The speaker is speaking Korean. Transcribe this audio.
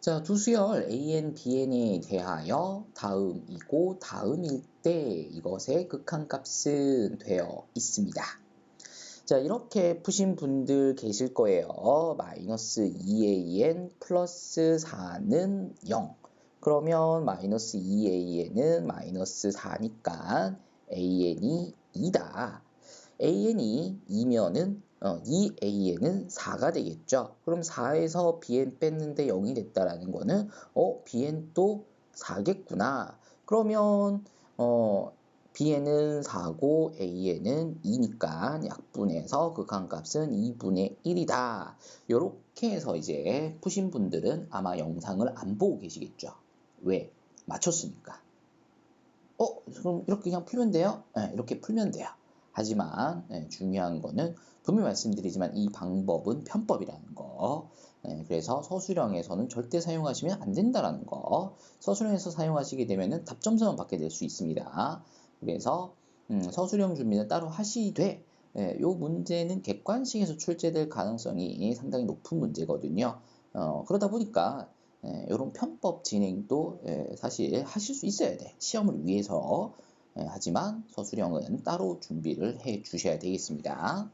자, 두 수열 AN, BN에 대하여 다음이고 다음일 때 이것의 극한값은 되어 있습니다. 자, 이렇게 푸신 분들 계실 거예요. 마이너스 2AN 플러스 4는 0. 그러면 마이너스 2AN은 마이너스 4니까 AN이 2다. AN이 2면은 어, 2AN은 4가 되겠죠. 그럼 4에서 BN 뺐는데 0이 됐다라는 거는 어, BN 또 4겠구나. 그러면 어, B에는 4고 A에는 2니까 약분해서 극한값은 2분의 1이다. 이렇게 해서 이제 푸신 분들은 아마 영상을 안 보고 계시겠죠. 왜? 맞췄으니까. 어? 그럼 이렇게 그냥 풀면 돼요? 네, 이렇게 풀면 돼요. 하지만 네, 중요한 거는 분명히 말씀드리지만 이 방법은 편법이라는 거. 네, 그래서 서술형에서는 절대 사용하시면 안 된다라는 거. 서술형에서 사용하시게 되면 답점수만 받게 될 수 있습니다. 그래서 음, 서술형 준비는 따로 하시되 예, 요 문제는 객관식에서 출제될 가능성이 상당히 높은 문제거든요. 어, 그러다 보니까 예, 이런 편법 진행도 예, 사실 하실 수 있어야 돼. 시험을 위해서. 예, 하지만 서술형은 따로 준비를 해 주셔야 되겠습니다.